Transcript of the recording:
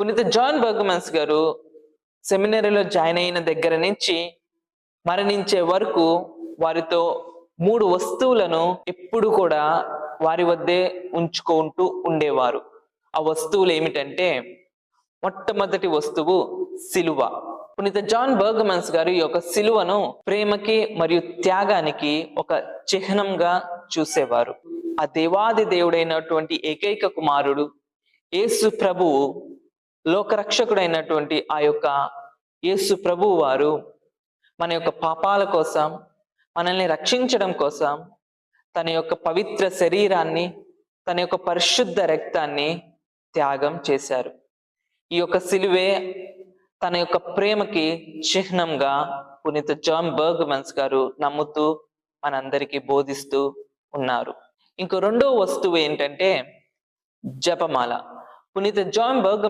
పునీత జాన్ బర్గమన్స్ గారు సెమినరీలో జాయిన్ అయిన దగ్గర నుంచి మరణించే వరకు వారితో మూడు వస్తువులను ఎప్పుడు కూడా వారి వద్దే ఉంచుకుంటూ ఉండేవారు. ఆ వస్తువులు ఏమిటంటే మొట్టమొదటి వస్తువు సిలువ. పునీత జాన్ బర్గమన్స్ గారు ఈ యొక్క సిలువను ప్రేమకి మరియు త్యాగానికి ఒక చిహ్నంగా చూసేవారు. ఆ దేవాది దేవుడైనటువంటి ఏకైక కుమారుడు యేసు ప్రభువు లోకరక్షకుడైనటువంటి ఆ యొక్క యేసు ప్రభువు వారు మన యొక్క పాపాల కోసం మనల్ని రక్షించడం కోసం తన యొక్క పవిత్ర శరీరాన్ని తన యొక్క పరిశుద్ధ రక్తాన్ని త్యాగం చేశారు. ఈ యొక్క సిలువే తన యొక్క ప్రేమకి చిహ్నంగా పునీత జాన్ బర్గ్మన్స్ గారు నమ్ముతూ మనందరికీ బోధిస్తూ ఉన్నారు. ఇంకో రెండో వస్తువు ఏంటంటే జపమాల. పునీత జాన్ బర్గ్